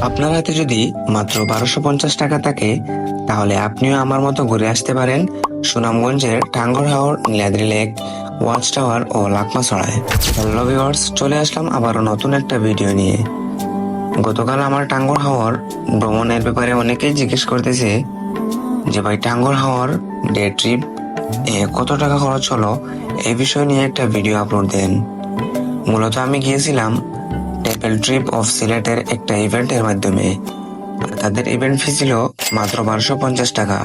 আপনার হাতে যদি মাত্র বারোশো পঞ্চাশ টাকা থাকে, তাহলে আপনিও আমার মতো ঘুরে আসতে পারেন সুনামগঞ্জের Tanguar Haor, Niladri lake, watch tower ও লাকমা ছড়ায় চলে আসলাম আবারও নতুন একটা ভিডিও নিয়ে। গতকাল আমার টাঙ্গর হাওয়ার ভ্রমণের ব্যাপারে অনেকেই জিজ্ঞেস করতেছে যে, ভাই, টাঙ্গর হাওয়ার ডে ট্রিপ, এ কত টাকা খরচ হলো? এই বিষয় নিয়ে একটা ভিডিও আপলোড দেন। মূলত আমি গিয়েছিলাম টেপেল ট্রিপ অফ সিলেটের একটা ইভেন্টের মাধ্যমে। আর তাদের ইভেন্ট ফি ছিল মাত্র বারোশো পঞ্চাশ টাকা।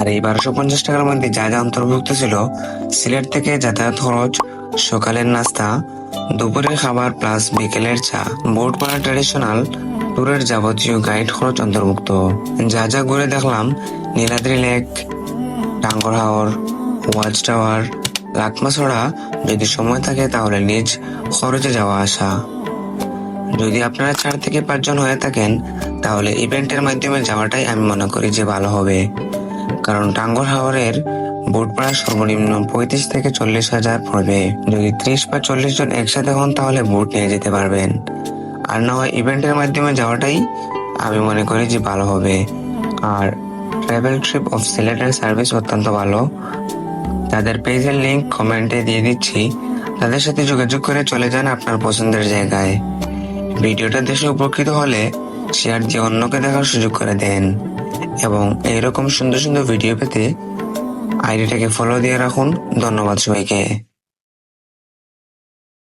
আর এই বারোশো পঞ্চাশ টাকার মধ্যে যা যা অন্তর্ভুক্ত ছিল, সিলেট থেকে যাতায়াত খরচ, সকালের নাস্তা, দুপুরের খাবার প্লাস বিকেলের চা। বোটপাড়া ট্রেডিশনাল ট্যুরের যাবতীয় গাইড খরচ অন্তর্ভুক্ত। যা যা ঘুরে দেখলাম, নীলাদ্রি লেক টাঙ্গর হাওর, ওয়াচ টাওয়ার লাকমাছড়া যদি সময় থাকে তাহলে নিজ খরচে যাওয়া আসা। যদি আপনারা চার থেকে পাঁচজন হয়ে থাকেন, তাহলে ইভেন্টের মাধ্যমে যাওয়াটাই আমি মনে করি যে ভালো হবে। কারণ টাঙ্গর হাওরের বোট ভাড়া সর্বনিম্ন পঁয়ত্রিশ থেকে চল্লিশ হাজার পড়বে। যদি ত্রিশ বা চল্লিশ জন একসাথে হন, তাহলে বোট নিয়ে যেতে পারবেন। আর না হয় ইভেন্টের মাধ্যমে যাওয়াটাই আমি মনে করি যে ভালো হবে। আর ট্রাভেল ট্রিপ অফ সিলেটের সার্ভিস অত্যন্ত ভালো। তাদের পেজের লিংক কমেন্টে দিয়ে দিচ্ছি। তাদের সাথে যোগাযোগ করে চলে যান আপনার পছন্দের জায়গায়। ভিডিওটা দেশে উপকৃত হলে শেয়ার দিয়ে অন্যকে দেখার সুযোগ করে দেন এবং এরকম সুন্দর সুন্দর ভিডিও পেতে আইডিটাকে ফলো দিয়ে রাখুন। ধন্যবাদ সবাইকে।